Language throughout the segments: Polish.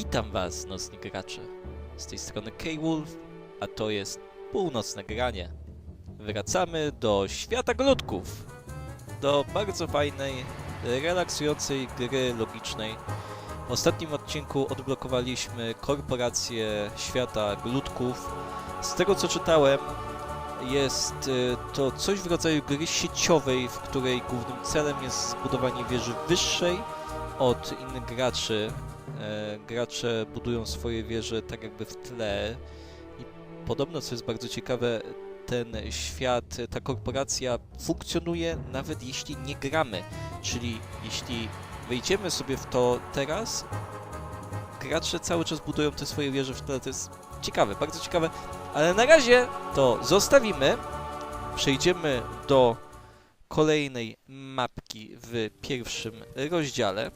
Witam Was, nocni gracze. Z tej strony K-Wolf, a to jest północne granie. Wracamy do świata glutków. Do bardzo fajnej, relaksującej gry logicznej. W ostatnim odcinku odblokowaliśmy korporację świata glutków. Z tego co czytałem, jest y, to coś w rodzaju gry sieciowej, w której głównym celem jest zbudowanie wieży wyższej od innych graczy. E, gracze budują swoje wieże tak jakby w tle i podobno, co jest bardzo ciekawe, ten świat, ta korporacja funkcjonuje nawet jeśli nie gramy. Czyli jeśli wejdziemy sobie w to teraz, gracze cały czas budują te swoje wieże w tle. To jest ciekawe, bardzo ciekawe. Ale na razie to zostawimy. Przejdziemy do kolejnej mapki w pierwszym rozdziale.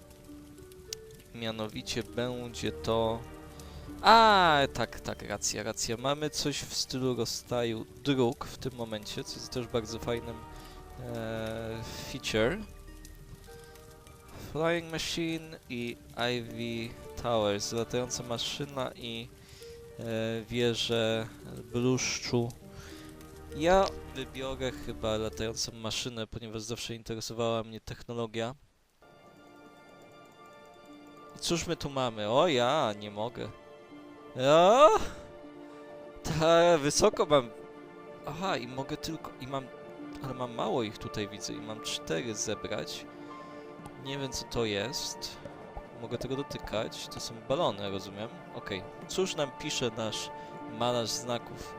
Mianowicie będzie to... A, tak, tak, racja, racja. Mamy coś w stylu rozstaju dróg w tym momencie, co jest też bardzo fajnym e, feature. Flying Machine i Ivy Towers, latająca maszyna i e, wieże bluszczu. Ja wybiorę chyba latającą maszynę, ponieważ zawsze interesowała mnie technologia. I cóż my tu mamy? O ja, nie mogę. O! Ta, wysoko mam. Aha, i mogę tylko. I mam. Ale mam mało ich tutaj widzę. I mam cztery zebrać. Nie wiem co to jest. Mogę tego dotykać. To są balony, rozumiem. Okej. Cóż nam pisze nasz malarz znaków?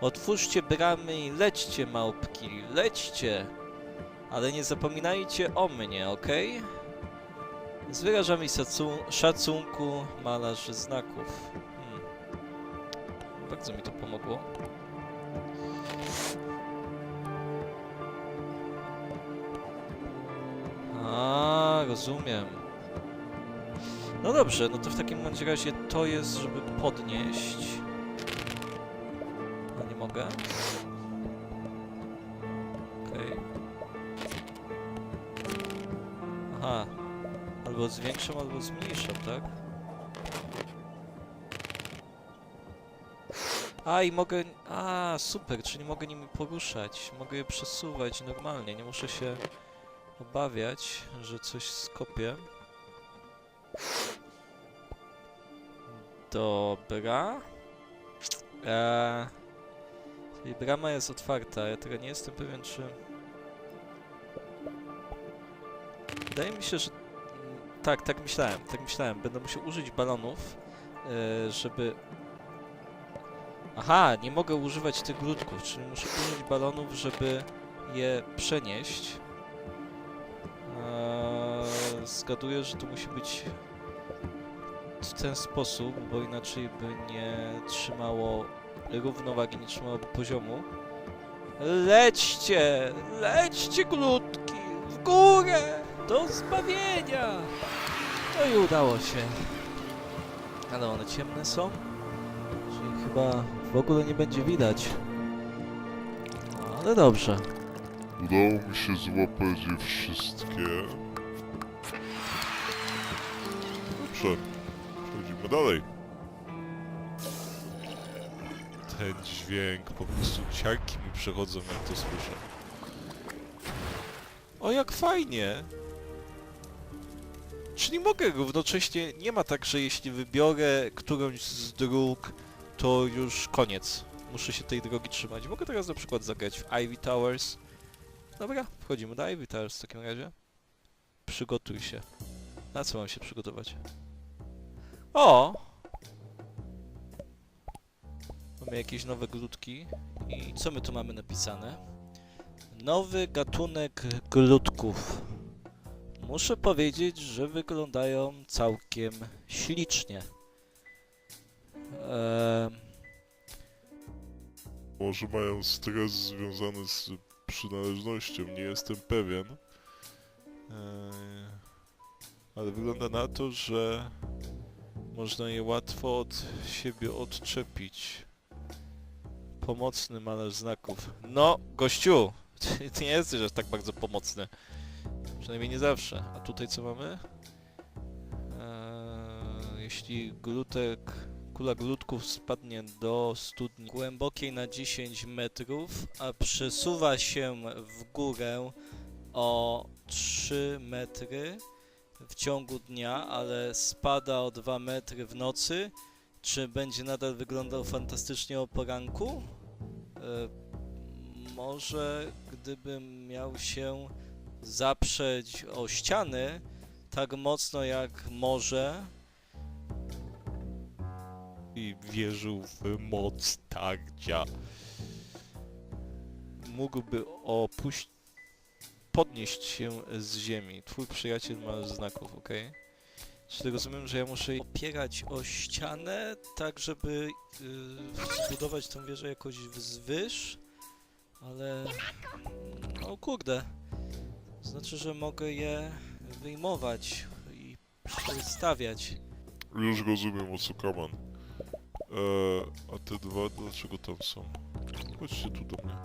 Otwórzcie bramy i lećcie, małpki, lećcie! Ale nie zapominajcie o mnie, okej? Z wyrażami szacunku malarz znaków. Hmm. Bardzo mi to pomogło. A, rozumiem. No dobrze, no to w takim razie to jest, żeby podnieść. No nie mogę. Okej. Aha. Albo zwiększam, albo zmniejszam, tak? A, i mogę... A, super, czyli mogę nimi poruszać. Mogę je przesuwać normalnie, nie muszę się obawiać, że coś skopię. Dobra. Eee, czyli brama jest otwarta, ja tego nie jestem pewien, czy... Wydaje mi się, że... Tak, tak myślałem, tak myślałem. Będę musiał użyć balonów, e, żeby... Aha, nie mogę używać tych glutków, czyli muszę użyć balonów, żeby je przenieść. Eee, zgaduję, że to musi być w ten sposób, bo inaczej by nie trzymało równowagi, nie trzymało poziomu. Lećcie! Lećcie glutki! W górę! Do zbawienia! No i udało się. Ale one ciemne są, czyli chyba w ogóle nie będzie widać. Ale dobrze. Udało mi się złapać je wszystkie. Dobrze, przechodzimy dalej. Ten dźwięk, po prostu ciarki mi przechodzą jak to słyszę. O, jak fajnie! Czyli mogę równocześnie, nie ma tak, że jeśli wybiorę którąś z dróg, to już koniec. Muszę się tej drogi trzymać. Mogę teraz na przykład zagrać w Ivy Towers. Dobra, wchodzimy do Ivy Towers w takim razie. Przygotuj się. Na co mam się przygotować? O! Mamy jakieś nowe glutki. I co my tu mamy napisane? Nowy gatunek glutków. Muszę powiedzieć, że wyglądają całkiem ślicznie. Eee, Może mają stres związany z przynależnością, nie jestem pewien. Eee, ale wygląda na to, że można je łatwo od siebie odczepić. Pomocny malarz znaków. No, gościu! Ty, nie jesteś aż tak bardzo pomocny. Przynajmniej nie zawsze. A tutaj co mamy? Eee, jeśli glutek, kula glutków spadnie do studni głębokiej na 10 metrów, a przesuwa się w górę o 3 metry w ciągu dnia, ale spada o 2 metry w nocy, czy będzie nadal wyglądał fantastycznie o poranku? E, może gdybym miał się zaprzeć o ściany tak mocno jak może I wierzył w moc Tardzia. mógłby opuść... podnieść się z ziemi. Twój przyjaciel ma znaków, ok? Czyli rozumiem, że ja muszę opierać o ścianę, tak żeby yy, zbudować tą wieżę jakoś wzwyż, ale... O kurde. Znaczy, że mogę je wyjmować i przestawiać. Już rozumiem o co kaman. Eee, a te dwa, dlaczego tam są? Chodźcie tu do mnie.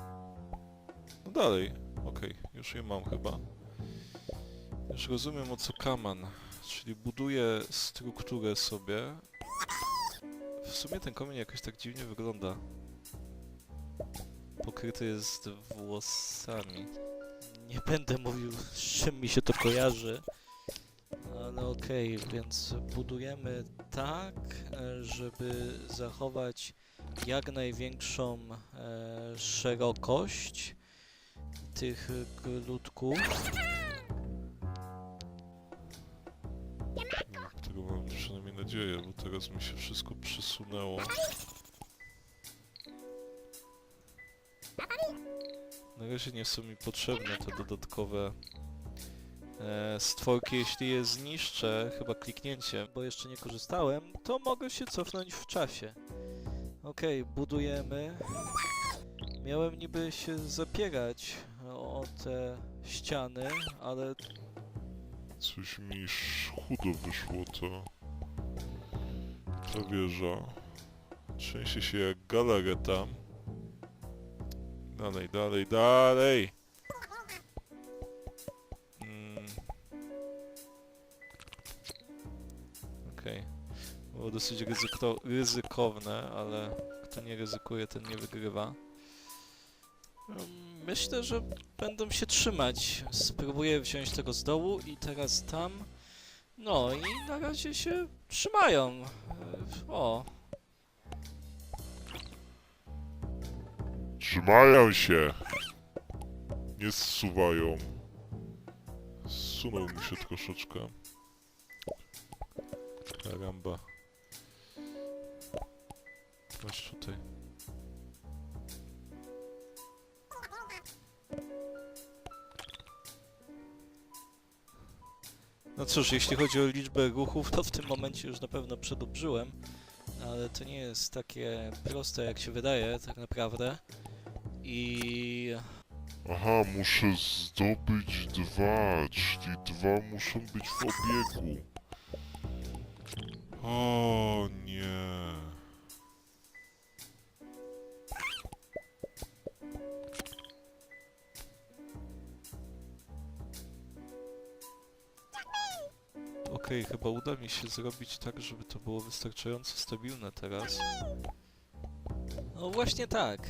No dalej, okej, już je mam chyba. Już rozumiem o co kaman. Czyli buduję strukturę sobie. W sumie ten komień jakoś tak dziwnie wygląda. Pokryty jest włosami. Nie będę mówił, z czym mi się to kojarzy. Ale okej, więc budujemy tak, żeby zachować jak największą e, szerokość tych glutków. Tego mam przynajmniej nadzieję, bo teraz mi się wszystko przesunęło. Na razie nie są mi potrzebne te dodatkowe e, stworki. Jeśli je zniszczę, chyba kliknięciem, Bo jeszcze nie korzystałem, to mogę się cofnąć w czasie. Okej, budujemy. Miałem niby się zapierać o te ściany, ale coś mi chudo wyszło to. Ta wieża. Trzęsie się jak galareta. Dalej, dalej, dalej! Mm. Okej. Było dosyć ryzyko ryzykowne, ale kto nie ryzykuje, ten nie wygrywa. Mm, Myślę, że będą się trzymać. Spróbuję wziąć tego z dołu i teraz tam. No i na razie się trzymają. E, O, Trzymają się! Nie zsuwają. Zsunął mi się troszeczkę. Karamba. Chodź tutaj. no cóż, jeśli chodzi o liczbę ruchów, to w tym momencie już na pewno przedobrzyłem. Ale to nie jest takie proste, jak się wydaje, tak naprawdę. I Aha, muszę zdobyć dwa, czyli dwa muszą być w obiegu. O nie. Okej, chyba uda mi się zrobić tak, żeby to było wystarczająco stabilne teraz. No właśnie tak.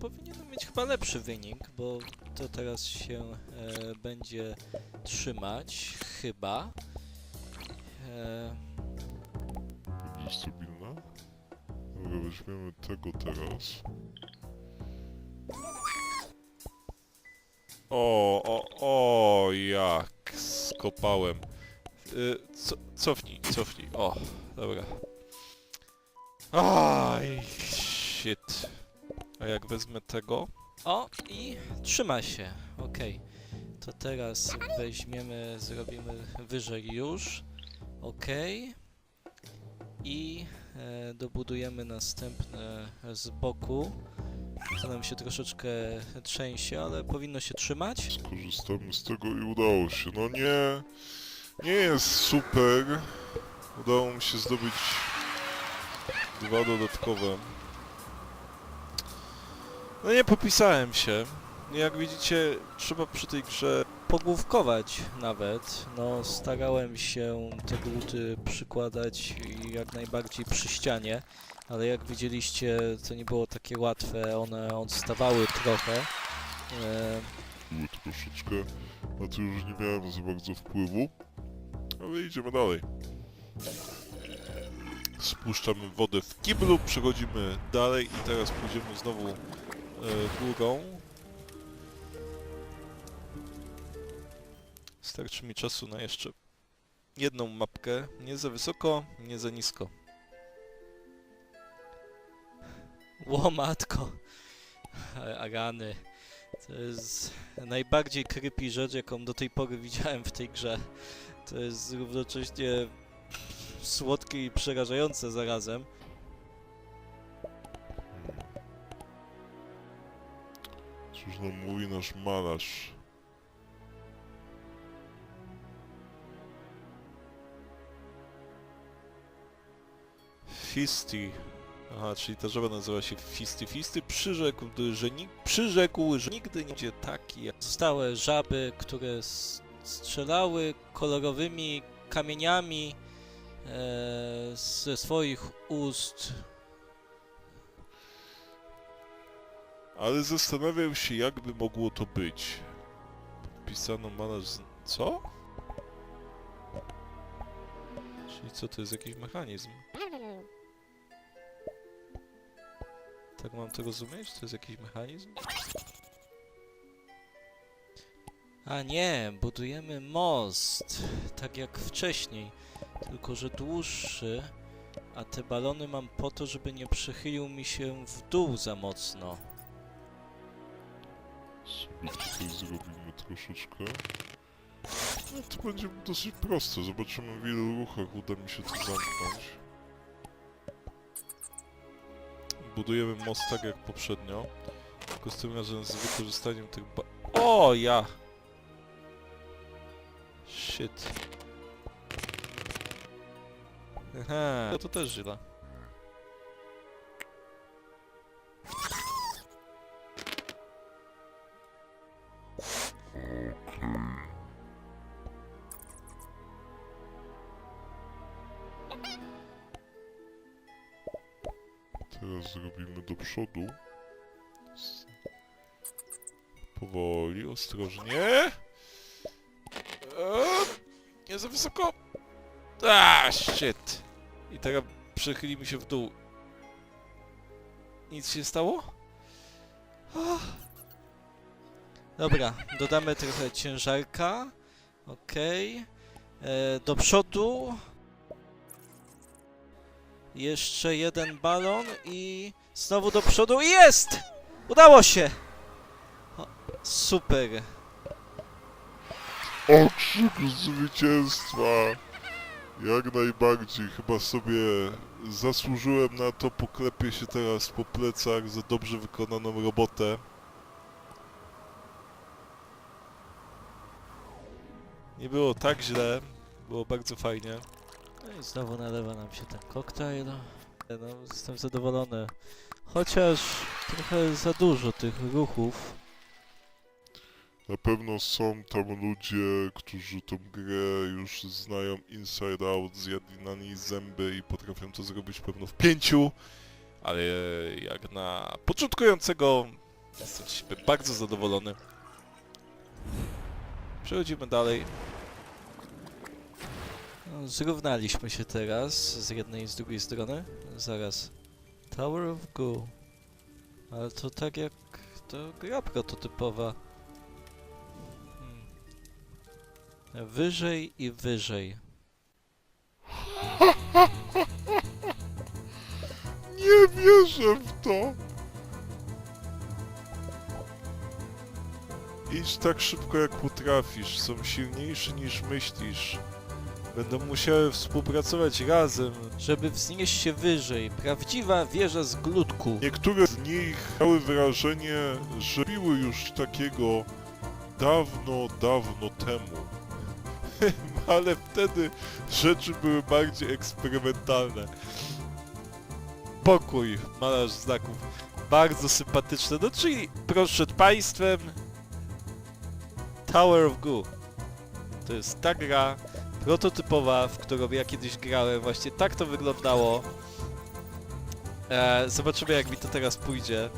Powinienem mieć chyba lepszy wynik, bo to teraz się e, będzie trzymać, chyba. E, Będzie stabilna? Dobra, weźmiemy tego teraz. O, o, o, jak skopałem. Y, co, cofnij, cofnij. O, dobra. Aj, shit. Jak wezmę tego? o, i trzyma się. Okej. To teraz weźmiemy, zrobimy wyżej już. Okej. I e, dobudujemy następne z boku. To nam się troszeczkę trzęsie, ale powinno się trzymać. Skorzystamy z tego i udało się. No nie, nie jest super. Udało mi się zdobyć dwa dodatkowe. No nie popisałem się. Jak widzicie, trzeba przy tej grze pogłówkować nawet. No, starałem się te gluty przykładać jak najbardziej przy ścianie, ale jak widzieliście, to nie było takie łatwe, one odstawały trochę. E, Były troszeczkę, na to już nie miałem za bardzo wpływu. Ale idziemy dalej. Spuszczamy wodę w kiblu, przechodzimy dalej i teraz pójdziemy znowu e, górą. Starczy mi czasu na jeszcze jedną mapkę. Nie za wysoko, nie za nisko. Łomatko. Agany. To jest najbardziej creepy rzecz, jaką do tej pory widziałem w tej grze. To jest równocześnie słodkie i przerażające zarazem. Cóż nam mówi nasz malarz? Fisty. Aha, czyli ta żaba nazywa się Fisty. Fisty przyrzekł, że, ni- przyrzekł, że nigdy nie będzie taki jak... Zostały żaby, które strzelały kolorowymi kamieniami e, ze swoich ust. Ale zastanawiam się, jakby mogło to być. Pisano malarz z... Co? Czyli co, to jest jakiś mechanizm? Tak mam to rozumieć? To jest jakiś mechanizm? A nie, budujemy most, tak jak wcześniej, tylko że dłuższy, a te balony mam po to, żeby nie przechylił mi się w dół za mocno. Tutaj zrobimy troszeczkę. No to będzie dosyć proste. Zobaczymy w ilu ruchach uda mi się to zamknąć. Budujemy most tak jak poprzednio. Tylko z tym razem z wykorzystaniem tych ba... O ja! Shit. Aha, No to też źle. Przodu. Powoli, ostrożnie. Eee, nie za wysoko. A, shit. I teraz przechylimy się w dół. Nic się stało? Dobra, dodamy trochę ciężarka. Okej. E, Do przodu. Jeszcze jeden balon i znowu do przodu. Jest! Udało się! O, super. Okrzyk zwycięstwa! Jak najbardziej, chyba sobie zasłużyłem na to, poklepię się teraz po plecach za dobrze wykonaną robotę. Nie było tak źle, było bardzo fajnie. No i znowu nalewa nam się ten koktajl. No, jestem zadowolony. Chociaż trochę za dużo tych ruchów. Na pewno są tam ludzie, którzy tą grę już znają inside out, zjadli na niej zęby i potrafią to zrobić pewno w pięciu, ale jak na początkującego jestem bardzo zadowolony. Przechodzimy dalej. Zrównaliśmy się teraz z jednej i z drugiej strony. Zaraz. Tower of Ghoul. Ale to tak jak to gra prototypowa. Hmm. Wyżej i wyżej. Nie wierzę w to! Idź tak szybko jak potrafisz, są silniejsi niż myślisz. Będą musiały współpracować razem. Żeby wznieść się wyżej. Prawdziwa wieża z glutku. Niektóre z nich miały wrażenie, że piły już takiego dawno, dawno temu. Ale wtedy rzeczy były bardziej eksperymentalne. Pokój, malarz znaków. Bardzo sympatyczne. No czyli proszę przed państwem. Tower of Goo. To jest ta gra prototypowa, w którą ja kiedyś grałem. Właśnie tak to wyglądało. E, zobaczymy jak mi to teraz pójdzie.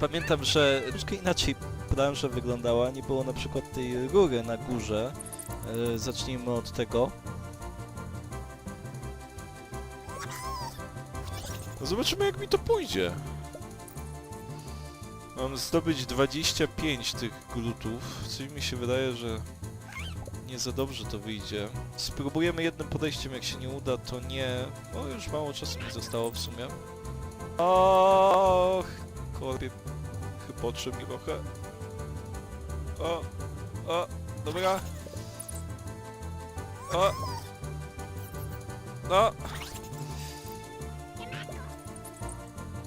Pamiętam, że troszkę inaczej branża wyglądała. Nie było na przykład tej rury na górze. E, zacznijmy od tego. No zobaczymy jak mi to pójdzie. Mam zdobyć 25 tych glutów. Coś mi się wydaje, że nie za dobrze to wyjdzie. Spróbujemy jednym podejściem, jak się nie uda, to nie... O, już mało czasu mi zostało w sumie. Och, Kory, chybocze mi trochę. O, o, dobra. O. No.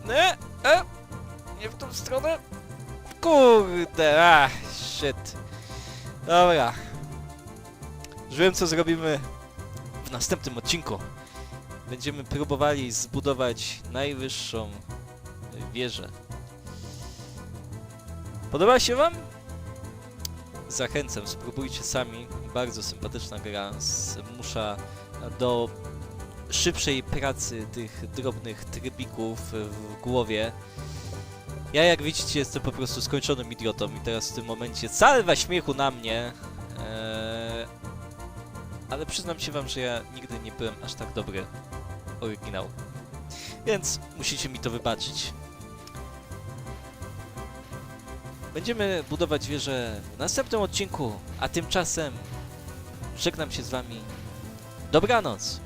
Nie, nie w tą stronę. Kurde, a, shit. Dobra. Już wiem, co zrobimy w następnym odcinku. Będziemy próbowali zbudować najwyższą wieżę. Podoba się wam? Zachęcam, spróbujcie sami. Bardzo sympatyczna gra. Zmusza do szybszej pracy tych drobnych trybików w głowie. Ja jak widzicie jestem po prostu skończonym idiotą i teraz w tym momencie salwa śmiechu na mnie. Eee, ale przyznam się wam, że ja nigdy nie byłem aż tak dobry oryginał. Więc musicie mi to wybaczyć. Będziemy budować wieżę w następnym odcinku, a tymczasem żegnam się z wami. Dobranoc!